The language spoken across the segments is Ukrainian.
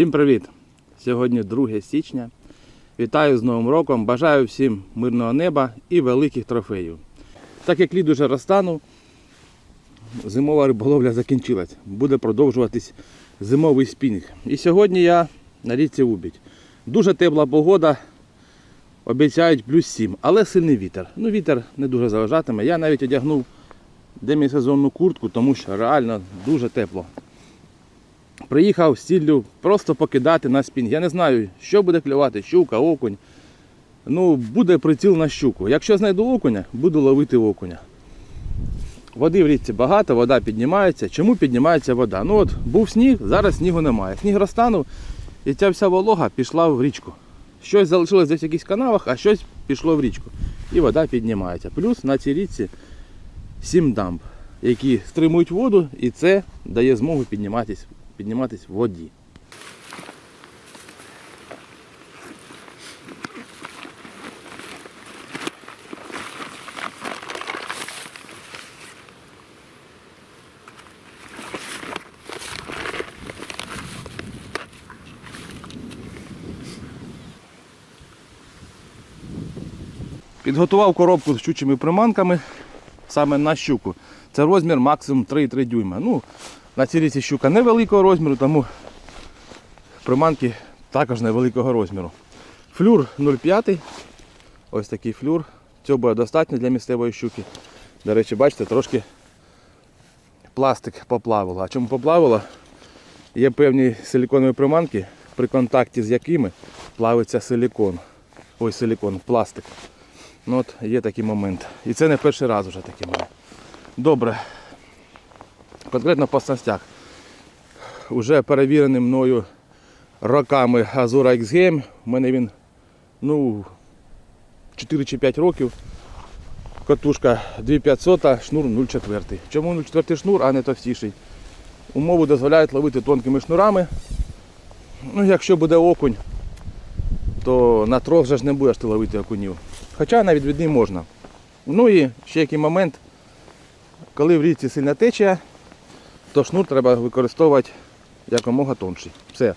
Всім привіт! Сьогодні 2 січня. Вітаю з Новим роком. Бажаю всім мирного неба і великих трофеїв. Так як лід уже розтанув, зимова риболовля закінчилась. Буде продовжуватись зимовий спінг. І сьогодні я на річці Убідь. Дуже тепла погода. Обіцяють плюс 7, але сильний вітер. Ну, вітер не дуже заважатиме. Я навіть одягнув демісезонну куртку, тому що реально дуже тепло. Приїхав з ціллю просто покидати на спін. Я не знаю, що буде клювати, щука, окунь. Ну, буде приціл на щуку. Якщо знайду окуня, буду ловити окуня. Води в річці багато, вода піднімається. Чому піднімається вода? Ну от був сніг, зараз снігу немає. Сніг розтанув і ця вся волога пішла в річку. Щось залишилось десь в якихось канавах, а щось пішло в річку. І вода піднімається. Плюс на цій річці сім дамб, які стримують воду, і це дає змогу підніматись, підніматись в воді. Підготував коробку з щучими приманками саме на щуку. Це розмір максимум 3,3 дюйма. Ну, на цій щука невеликого розміру, тому приманки також невеликого розміру. Флюр 0,5. Ось такий флюр. Цього буде достатньо для місцевої щуки. До речі, бачите, трошки пластик поплавило. А чому поплавило? Є певні силіконові приманки, при контакті з якими плавиться силікон. Ой, силікон, пластик. Ну от є такий момент. І це не перший раз вже такий момент. Добре. Конкретно по снастях. Уже перевірений мною роками Azura X Game. У мене він ну, 4 чи 5 років. Катушка 2500, шнур 0,4. Чому 0,4 шнур, а не товстіший? Умови дозволяють ловити тонкими шнурами. Ну, якщо буде окунь, то на трох же ж не будеш ти ловити окунів. Хоча на відвідний можна. Ну і ще який момент, коли в річці сильна течія, то шнур треба використовувати якомога тонший. Все.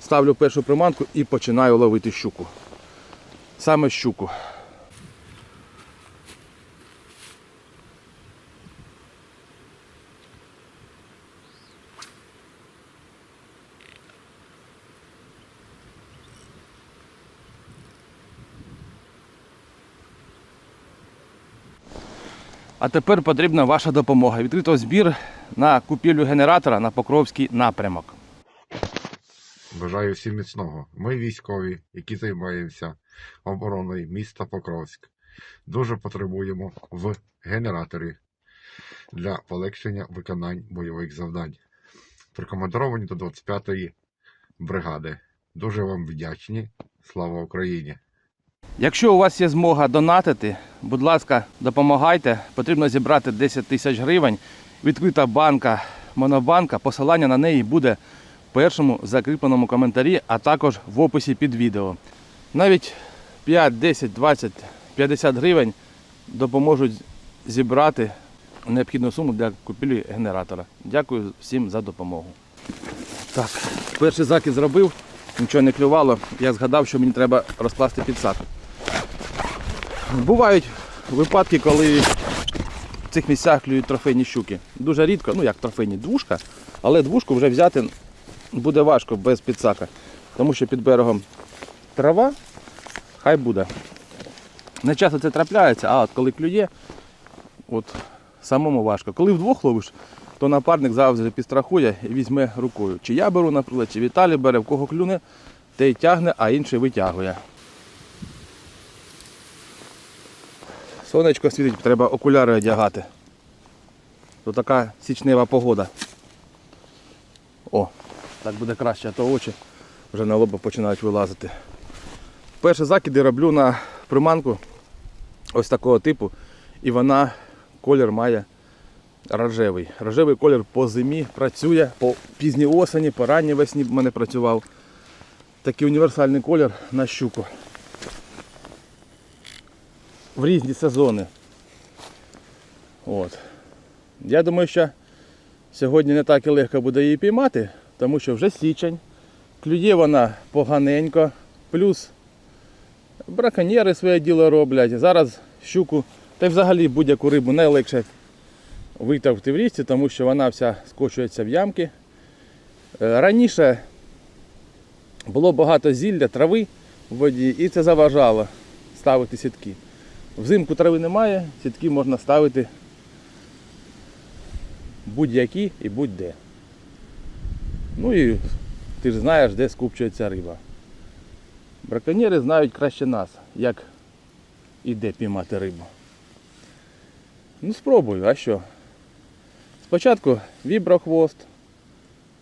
Ставлю першу приманку і починаю ловити щуку. Саме щуку. А тепер потрібна ваша допомога. Відкрито збір на купівлю генератора на Покровський напрямок. Бажаю всім міцного. Ми військові, які займаємося обороною міста Покровськ. Дуже потребуємо в генераторі для полегшення виконань бойових завдань. Прикомандировані до 25-ї бригади. Дуже вам вдячні. Слава Україні! Якщо у вас є змога донатити, будь ласка, допомагайте. Потрібно зібрати 10 тисяч гривень. Відкрита банка, монобанка. Посилання на неї буде в першому закріпленому коментарі, а також в описі під відео. Навіть 5, 10, 20, 50 гривень допоможуть зібрати необхідну суму для купівлі генератора. Дякую всім за допомогу. Так, перший закид зробив, нічого не клювало. Я згадав, що мені треба розкласти підсак. Бувають випадки, коли в цих місцях клюють трофейні щуки. Дуже рідко, ну як трофейні, двушка, але двушку вже взяти буде важко без підсака. Тому що під берегом трава, хай буде. Не часто це трапляється, а от коли клює, от самому важко. Коли вдвох ловиш, то напарник завжди підстрахує і візьме рукою. Чи я беру, наприклад, чи Віталій бере, в кого клюне, той тягне, а інший витягує. Сонечко світить, треба окуляри одягати. То така січнева погода. О, так буде краще, а то очі вже на лоба починають вилазити. Перші закиди роблю на приманку ось такого типу. І вона колір має рожевий. Рожевий колір по зимі працює, по пізній осені, по ранній весні в мене працював. Такий універсальний колір на щуку. В різні сезони. От. Я думаю, що сьогодні не так і легко буде її піймати, тому що вже січень, клює вона поганенько, плюс браконьєри своє діло роблять. Зараз щуку, та й взагалі будь-яку рибу найлегше витягти в річці, тому що вона вся скочується в ямки. Е, Раніше було багато зілля, трави в воді, і це заважало ставити сітки. Взимку трави немає, сітки можна ставити будь-які і будь-де. Ну і ти ж знаєш, де скупчується риба. Браконьєри знають краще нас, як і де піймати рибу. Ну спробую, а що? Спочатку віброхвост,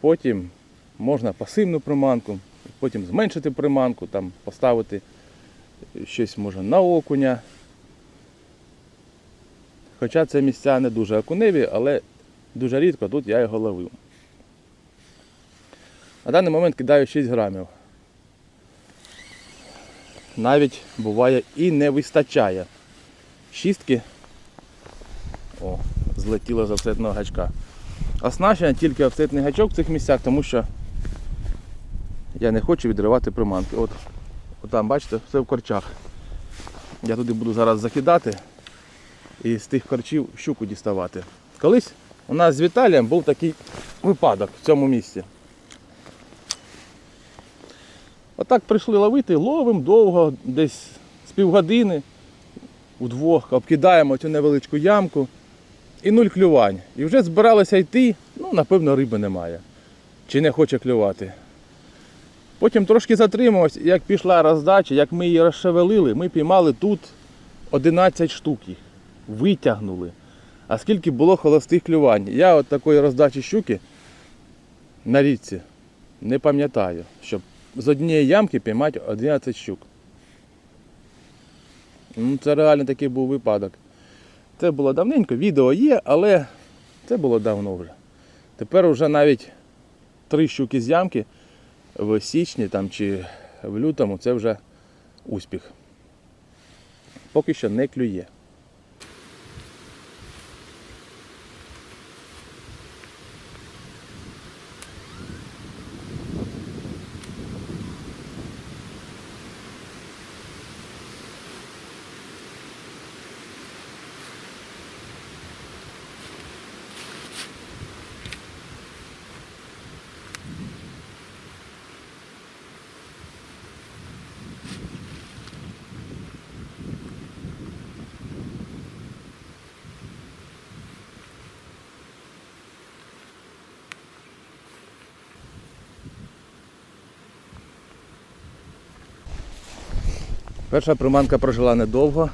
потім можна пасивну приманку, потім зменшити приманку, там поставити щось може на окуня. Хоча це місця не дуже окуневі, але дуже рідко тут я його ловив. На даний момент кидаю 6 грамів. Навіть буває і не вистачає. Шістки. О, злетіло з офсетного гачка. Оснащення тільки офсетний гачок в цих місцях, тому що я не хочу відривати приманки. От, от там, бачите, все в корчах. Я туди буду зараз закидати і з тих корчів щуку діставати. Колись у нас з Віталієм був такий випадок в цьому місці. Отак прийшли ловити, ловимо довго, десь з півгодини, удвох обкидаємо цю невеличку ямку і нуль клювань. І вже збиралися йти, ну, напевно, риби немає. Чи не хоче клювати. Потім трошки затримався, як пішла роздача, як ми її розшевелили, ми піймали тут 11 штук їх. Витягнули. А скільки було холостих клювань. Я от такої роздачі щуки на річці не пам'ятаю, щоб з однієї ямки піймати 11 щук. Ну, Це реально такий був випадок. Це було давненько, відео є, але це було давно вже. Тепер вже навіть три щуки з ямки в січні там, чи в лютому це вже успіх. Поки що не клює. Перша приманка прожила недовго.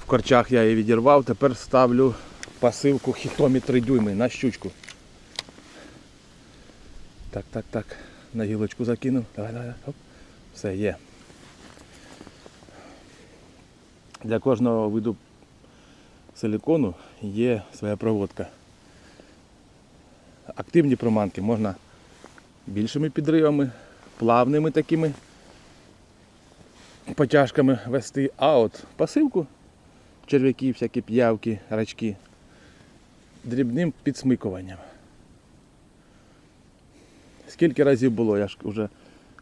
В корчах я її відірвав, тепер ставлю пасивку хітомі 3 дюйми на щучку. Так, так, так. На гілочку закинув. Давай, давай. Оп. Все є. Для кожного виду силикону є своя проводка. Активні приманки можна більшими підривами, плавними такими потяжками вести, а от пасивку, черв'яки, всякі п'явки, рачки, дрібним підсмикуванням. Скільки разів було, я ж вже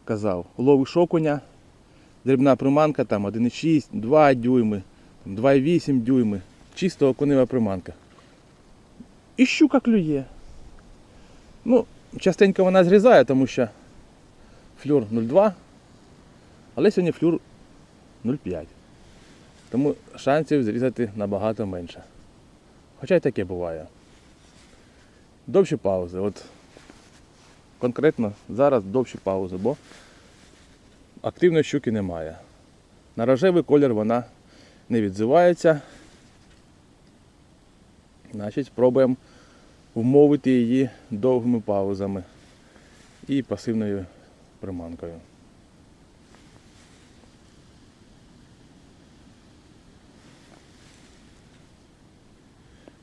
казав, ловиш окуня, дрібна приманка, там 1,6, 2 дюйми, 2,8 дюйми, чисто окунева приманка. І щука клює. Ну, частенько вона зрізає, тому що флюр 0,2, але сьогодні флюр 0,5. Тому шансів зрізати набагато менше. Хоча й таке буває. Довші паузи. От конкретно зараз довші паузи, бо активної щуки немає. На рожевий колір вона не відзивається. Значить, спробуємо вмовити її довгими паузами і пасивною приманкою.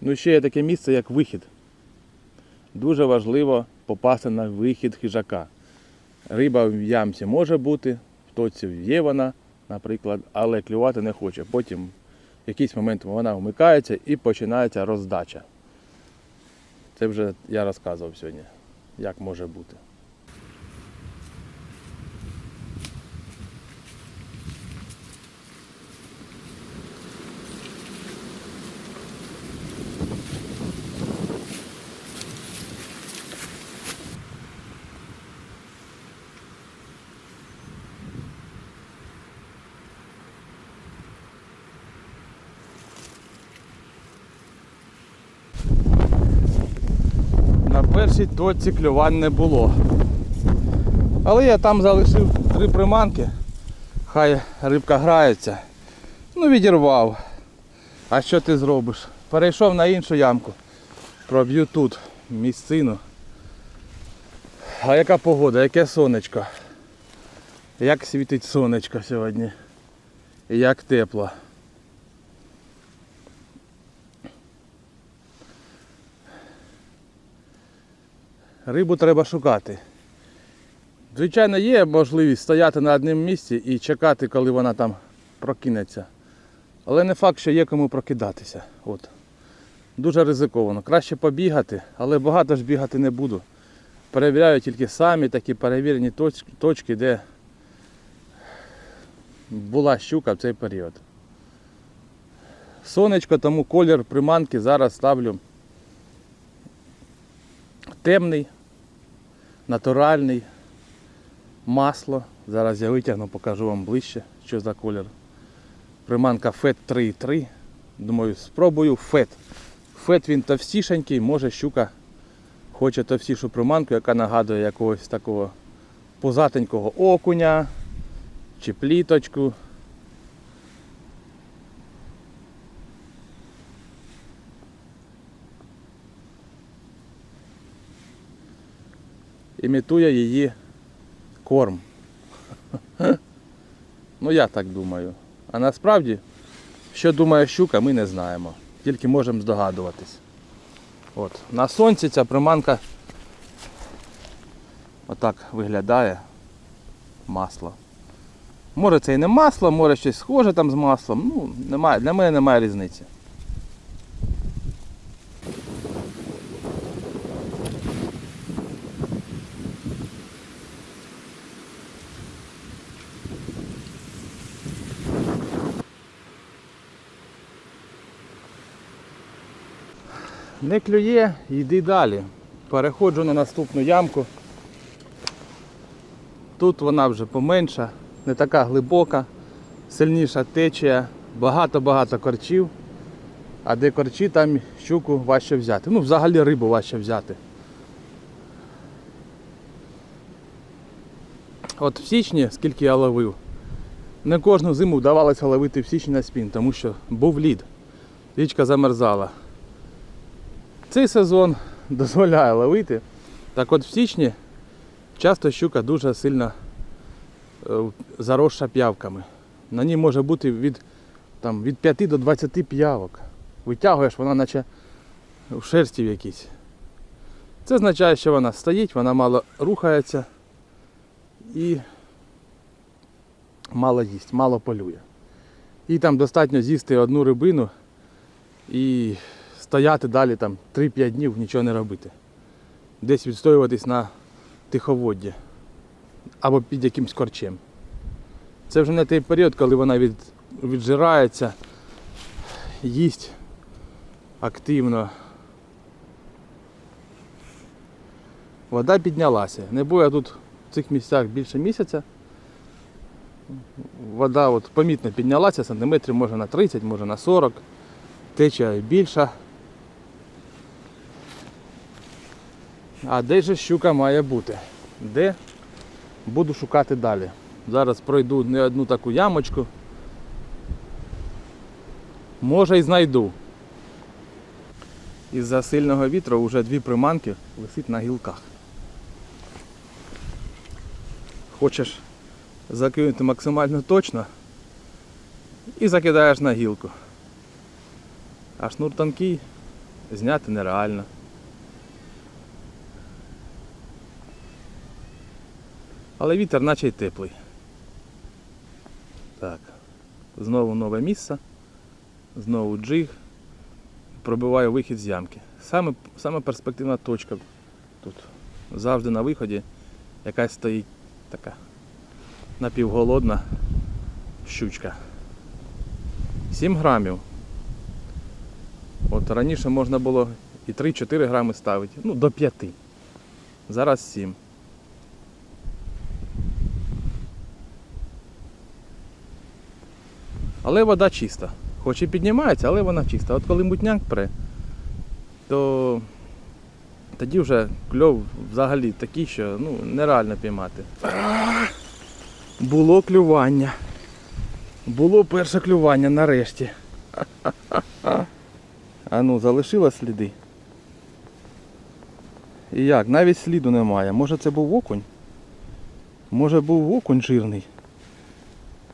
Ну ще є таке місце, як вихід. Дуже важливо попасти на вихід хижака. Риба в ямці може бути, в тоці є вона, наприклад, але клювати не хоче. Потім в якийсь момент вона вмикається і починається роздача. Це вже я розказував сьогодні, як може бути. На точці клювань не було. Але я там залишив три приманки. Хай рибка грається. Ну відірвав. А що ти зробиш? Перейшов на іншу ямку. Проб'ю тут місцину. А яка погода, яке сонечко? Як світить сонечко сьогодні? Як тепло. Рибу треба шукати. Звичайно, є можливість стояти на одному місці і чекати, коли вона там прокинеться. Але не факт, що є кому прокидатися. От. Дуже ризиковано. Краще побігати, але багато ж бігати не буду. Перевіряю тільки самі такі перевірені точки, де була щука в цей період. Сонечко, тому колір приманки зараз ставлю темний, натуральний, масло. Зараз я витягну, покажу вам ближче, що за колір. Приманка FET 3.3. Думаю, спробую FET. FET він товстішенький, може щука хоче товстішу приманку, яка нагадує якогось такого позатенького окуня чи пліточку. Імітує її корм. Ну я так думаю. А насправді, що думає щука, ми не знаємо. Тільки можемо здогадуватись. От. На сонці ця приманка отак виглядає масло. Може це і не масло, може щось схоже там з маслом. Ну, немає, для мене немає різниці. Не клює, йди далі. Переходжу на наступну ямку. Тут вона вже поменша, не така глибока, сильніша течія, багато-багато корчів. А де корчі, там щуку важче взяти. Ну, взагалі рибу важче взяти. От в січні, скільки я ловив, не кожну зиму вдавалося ловити в січні на спін, тому що був лід. Річка замерзала. Цей сезон дозволяє ловити. Так от в січні часто щука дуже сильно е, заросша п'явками. На ній може бути від, там, від 5 до 20 п'явок. Витягуєш, вона наче в шерсті в якійсь. Це означає, що вона стоїть, вона мало рухається і мало їсть, мало полює. І там достатньо з'їсти одну рибину і стояти далі там 3-5 днів, нічого не робити. Десь відстоюватись на тиховодді або під якимсь корчем. Це вже не той період, коли вона від, віджирається, їсть активно. Вода піднялася. Не було я тут в цих місцях більше місяця. Вода от помітно піднялася, сантиметрів може на 30, може на 40. Течія більша. А де же щука має бути? Де? Буду шукати далі. Зараз пройду не одну таку ямочку. Може і знайду. Із-за сильного вітру вже дві приманки висить на гілках. Хочеш закинути максимально точно і закидаєш на гілку. А шнур тонкий, зняти нереально. Але вітер наче й теплий. Так. Знову нове місце. Знову джиг. Пробиваю вихід з ямки. Саме, саме перспективна точка тут. Завжди на виході якась стоїть така напівголодна щучка. 7 грамів. От раніше можна було і 3-4 грами ставити. Ну, до 5. Зараз 7. Але вода чиста. Хоч і піднімається, але вона чиста. От коли мутняк пре, то тоді вже кльов взагалі такий, що ну, нереально піймати. Було клювання. Було перше клювання нарешті. А ну, залишила сліди. І як? Навіть сліду немає. Може це був окунь? Може був окунь жирний.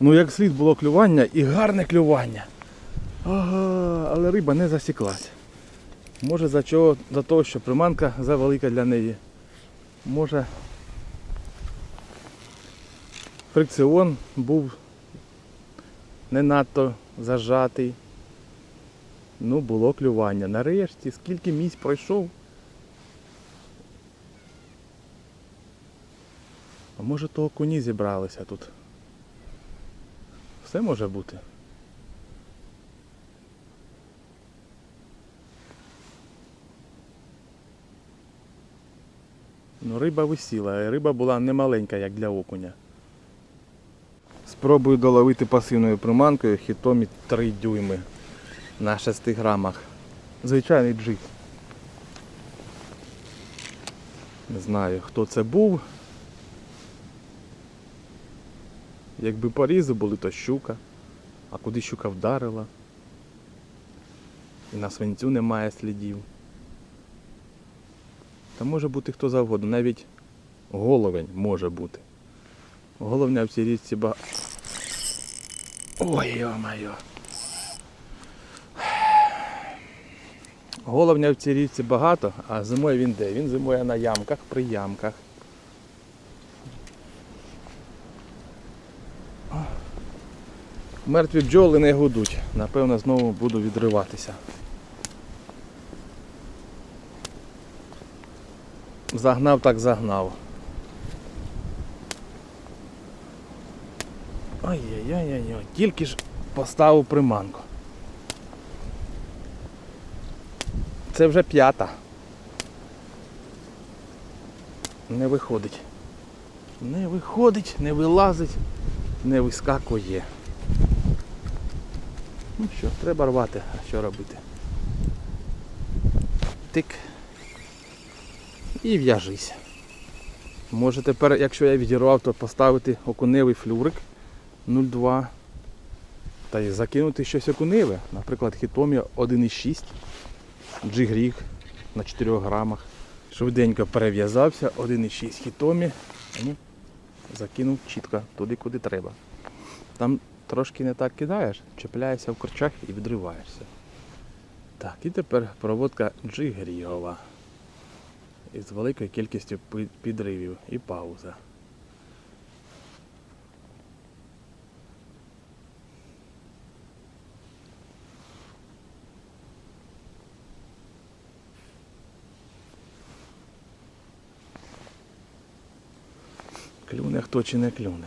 Ну як слід було клювання і гарне клювання. Ага, але риба не засіклась. Може за чого? За того, що приманка завелика для неї. Може фрикціон був не надто зажатий. Ну, було клювання. Нарешті, скільки місць пройшов. А може то коні зібралися тут. Все може бути. Ну, риба висіла, риба була не маленька, як для окуня. Спробую доловити пасивною приманкою хітомі 3 дюйми на 6 грамах. Звичайний джиг. Не знаю, хто це був. Якби порізи були, то щука. А куди щука вдарила. І на свинцю немає слідів. Та може бути хто завгодно, навіть головень може бути. Головня в цій річці ба. Ой, йо-моє. Головня в цій річці багато, а зимою він де? Він зимує на ямках, при ямках. Мертві бджоли не гудуть. Напевно, знову буду відриватися. Загнав так загнав. Ой-ой-ой-ой, тільки ж поставив приманку. Це вже п'ята. Не виходить. Не виходить, не вилазить, не вискакує. Ну що, треба рвати, а що робити? Тик. І в'яжись. Може тепер, якщо я відірвав, то поставити окуневий флюрик 0,2 та й закинути щось окуневе. Наприклад, хітомі 1,6 джигріг на 4 грамах. Швиденько перев'язався, 1,6 хітомі. Ну, закинув чітко туди, куди треба. Там трошки не так кидаєш, чіпляєшся в корчах і відриваєшся. Так, і тепер проводка джигрігова. Із великою кількістю підривів і пауза. Клюне хто чи не клюне.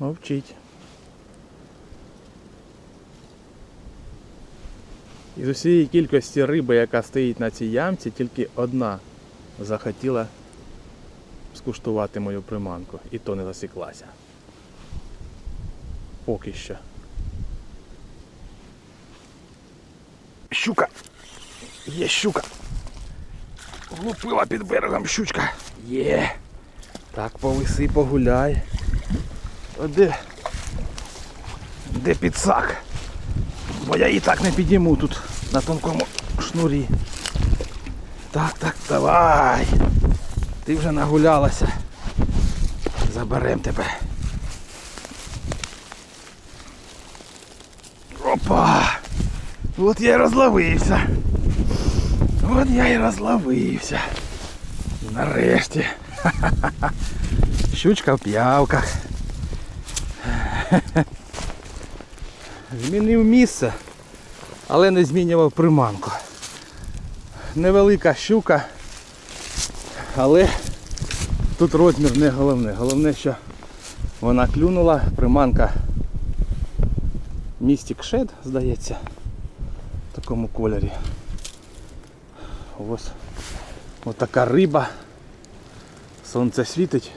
Мовчить. Із усієї кількості риби, яка стоїть на цій ямці, тільки одна захотіла скуштувати мою приманку. І то не засіклася. Поки що. Щука! Є щука! Влупила під берегом щучка. Є! Так повиси, погуляй. О, де? Де підсак? Бо я і так не підійму тут на тонкому шнурі. Так, так, давай. Ти вже нагулялася. Заберем тебе. Опа! От я й розловився. От я й розловився. Нарешті. Ха-ха-ха. Щучка в п'явках. Змінив місце, але не змінював приманку. Невелика щука, але тут розмір не головне. Головне, що вона клюнула, приманка Містік Шед, здається, в такому кольорі. Ось така риба. Сонце світить.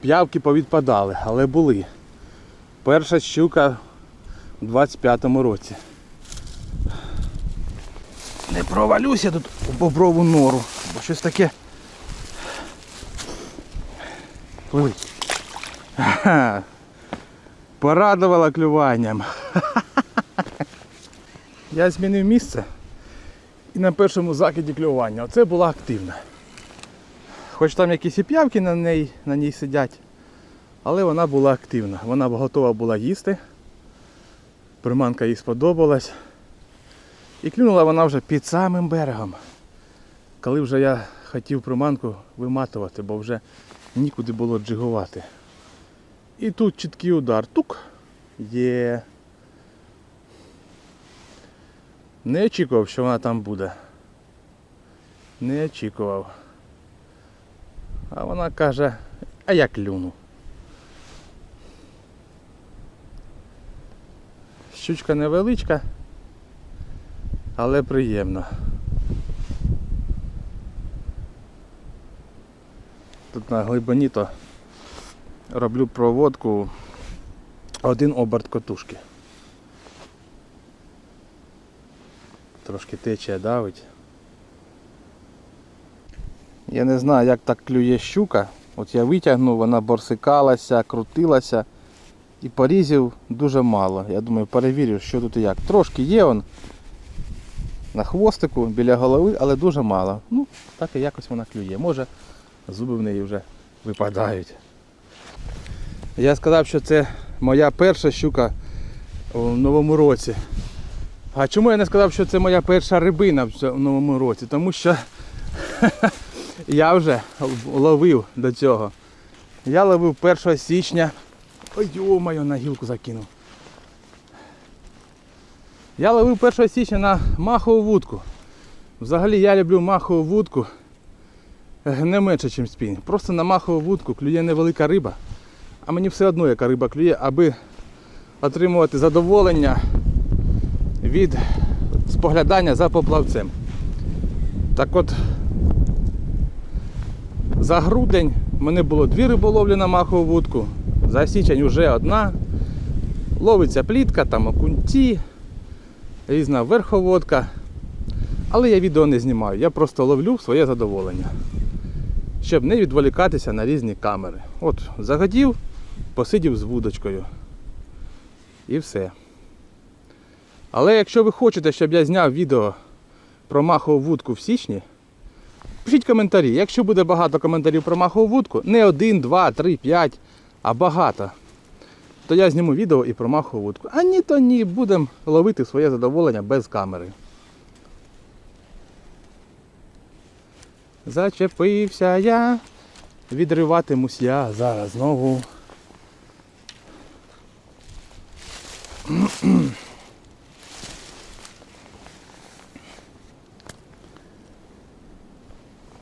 П'явки повідпадали, але були. Перша щука у 25-му році. Не провалюся тут у боброву нору, бо щось таке. Пливи. Ага. Порадувала клюванням. Я змінив місце і на першому закиді клювання. Оце була активна. Хоч там якісь і п'явки на ній, на ній сидять, але вона була активна. Вона готова була їсти. Приманка їй сподобалась. І клюнула вона вже під самим берегом. Коли вже я хотів приманку виматувати, бо вже нікуди було джигувати. І тут чіткий удар. Тук. Є. Не очікував, що вона там буде. Не очікував. А вона каже, а я клюну. Щучка невеличка, але приємно. Тут на глибині то роблю проводку один оберт котушки. Трошки течія давить. Я не знаю, як так клює щука. От я витягнув, вона борсикалася, крутилася і порізів дуже мало. Я думаю, перевірю, що тут і як. Трошки є он на хвостику біля голови, але дуже мало. Ну, так і якось вона клює. Може, зуби в неї вже випадають. Я сказав, що це моя перша щука в новому році. А чому я не сказав, що це моя перша рибина в новому році? Тому що я вже ловив до цього. Я ловив 1 січня. Ой, йо-моє, на гілку закинув. Я ловив 1 січня на махову вудку. Взагалі я люблю махову вудку е, не менше, ніж спінінг. Просто на махову вудку клює невелика риба. А мені все одно, яка риба клює, аби отримувати задоволення від споглядання за поплавцем. Так от, за грудень в мене було дві риболовлі на махову вудку, за січень вже одна. Ловиться плітка, там окунці, різна верховодка. Але я відео не знімаю, я просто ловлю своє задоволення. Щоб не відволікатися на різні камери. От загодів, посидів з вудочкою. І все. Але якщо ви хочете, щоб я зняв відео про махову вудку в січні, пишіть коментарі. Якщо буде багато коментарів про махову вудку, не один, два, три, п'ять, а багато, то я зніму відео і про махову вудку. А ні, то ні, будемо ловити своє задоволення без камери. Зачепився я, відриватимусь я зараз знову.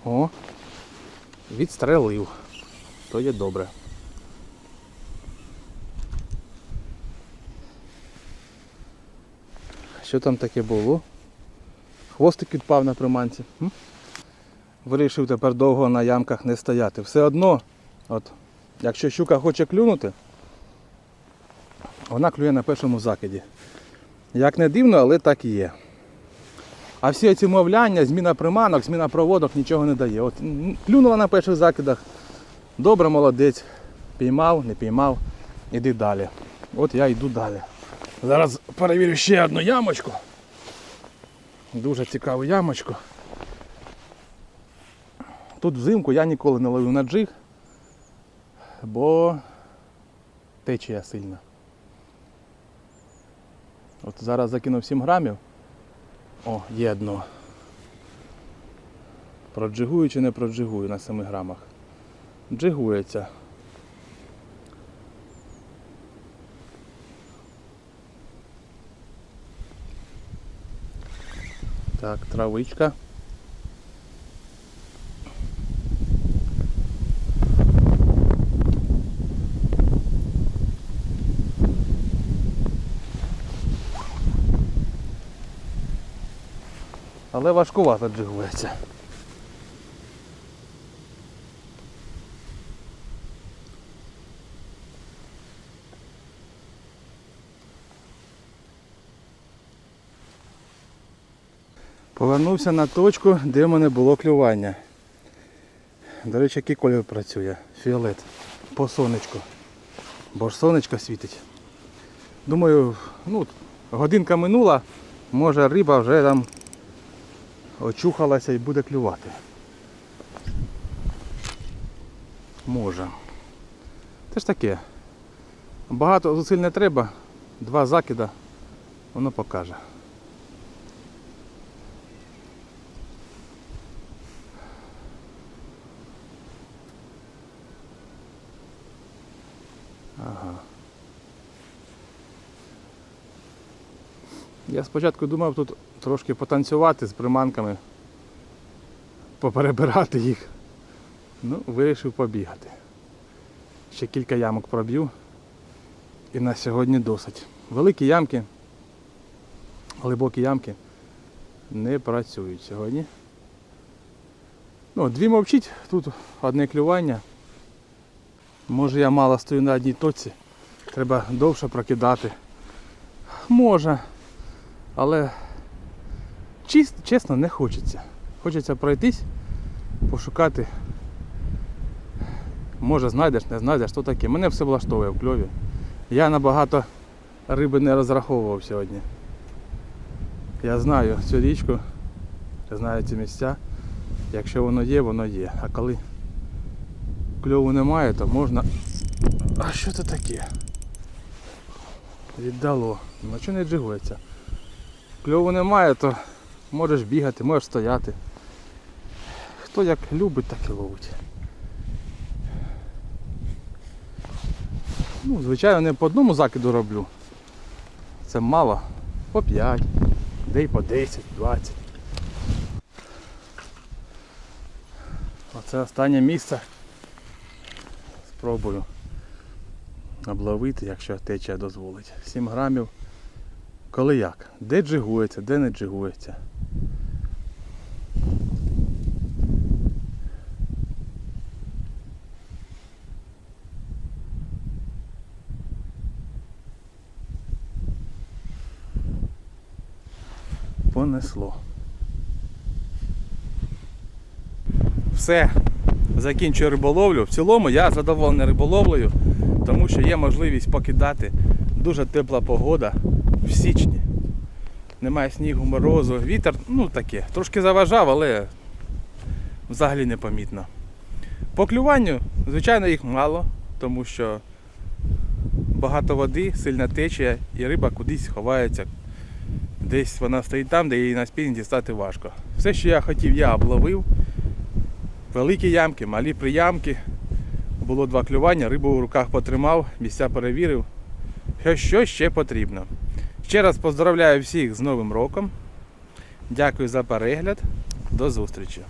О, відстрелив. То є добре. Що там таке було? Хвостик відпав на приманці. М? Вирішив тепер довго на ямках не стояти. Все одно, от, якщо щука хоче клюнути, вона клює на першому закиді. Як не дивно, але так і є. А всі ці мовляння, зміна приманок, зміна проводок нічого не дає. От клюнула на перших закидах. Добре, молодець. Піймав, не піймав, іди далі. От я йду далі. Зараз перевірю ще одну ямочку. Дуже цікаву ямочку. Тут взимку я ніколи не ловив на джиг, бо течія сильна. От зараз закинув 7 грамів. О, є дно. Проджигую чи не проджигую на 7 грамах. Джигується. Так, травичка. Але важкувато джигується. Повернувся на точку, де в мене було клювання. До речі, який кольор працює? Фіолет. По сонечку. Бо ж сонечко світить. Думаю, ну, годинка минула, може риба вже там очухалася і буде клювати. Може. Це ж таке. Багато зусиль не треба, два закида, воно покаже. Я спочатку думав тут трошки потанцювати з приманками, поперебирати їх. Ну, вирішив побігати. Ще кілька ямок проб'ю. І на сьогодні досить. Великі ямки, глибокі ямки не працюють сьогодні. Ну, дві мовчить, тут одне клювання. Може я мало стою на одній точці. Треба довше прокидати. Може. Але чесно не хочеться. Хочеться пройтись, пошукати. Може знайдеш, не знайдеш, що таке. Мене все влаштовує в кльові. Я набагато риби не розраховував сьогодні. Я знаю цю річку, я знаю ці місця. Якщо воно є, воно є. А коли кльову немає, то можна. А що це таке? Віддало. Ну чого не джигується? Кльову немає, то можеш бігати, можеш стояти. Хто як любить, так і ловить. Ну, звичайно, не по одному закиду роблю. Це мало. По 5, де й по 10, 20. Оце останнє місце. Спробую обловити, якщо течія дозволить. 7 грамів. Коли як? Де джигується, де не джигується. Понесло. Все, закінчую риболовлю. В цілому я задоволений риболовлею, тому що є можливість покидати. Дуже тепла погода в січні. Немає снігу, морозу, вітер, ну таке. Трошки заважав, але взагалі непомітно. По клюванню, звичайно, їх мало, тому що багато води, сильна течія і риба кудись ховається. Десь вона стоїть там, де її на спінінг дістати важко. Все, що я хотів, я обловив. Великі ямки, малі приямки. Було два клювання, рибу в руках потримав, місця перевірив. Що ще потрібно? Ще раз поздравляю всіх з Новим роком. Дякую за перегляд. До зустрічі.